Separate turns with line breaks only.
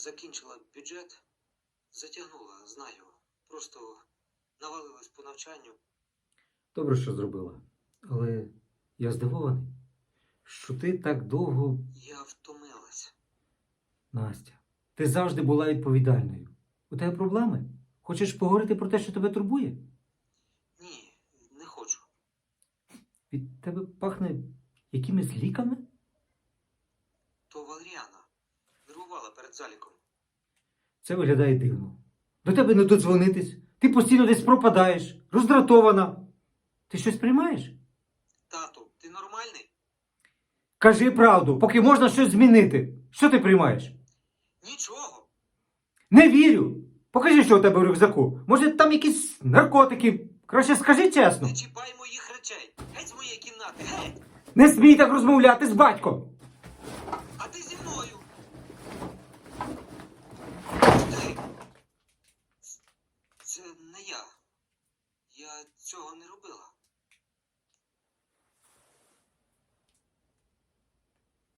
закінчила бюджет, затягнула, знаю. Просто навалилась по навчанню.
Добре, що зробила. Але я здивований, що ти так довго.
Я втомилась.
Настя, ти завжди була відповідальною. У тебе проблеми? Хочеш поговорити про те, що тебе турбує?
Ні, не хочу.
Від тебе пахне якимись ліками?
То Валеріана нервувала перед заліком.
Це виглядає дивно. До тебе не додзвонитись. Ти постійно десь пропадаєш, роздратована. Ти щось приймаєш?
Тату, ти нормальний?
Кажи правду, поки можна щось змінити. Що ти приймаєш?
Нічого.
Не вірю. Покажи, що у тебе в рюкзаку. Може, там якісь наркотики. Краще скажи чесно.
Не чіпай моїх речей. Геть з моєї кімнати, геть!
Не смій так розмовляти з батьком.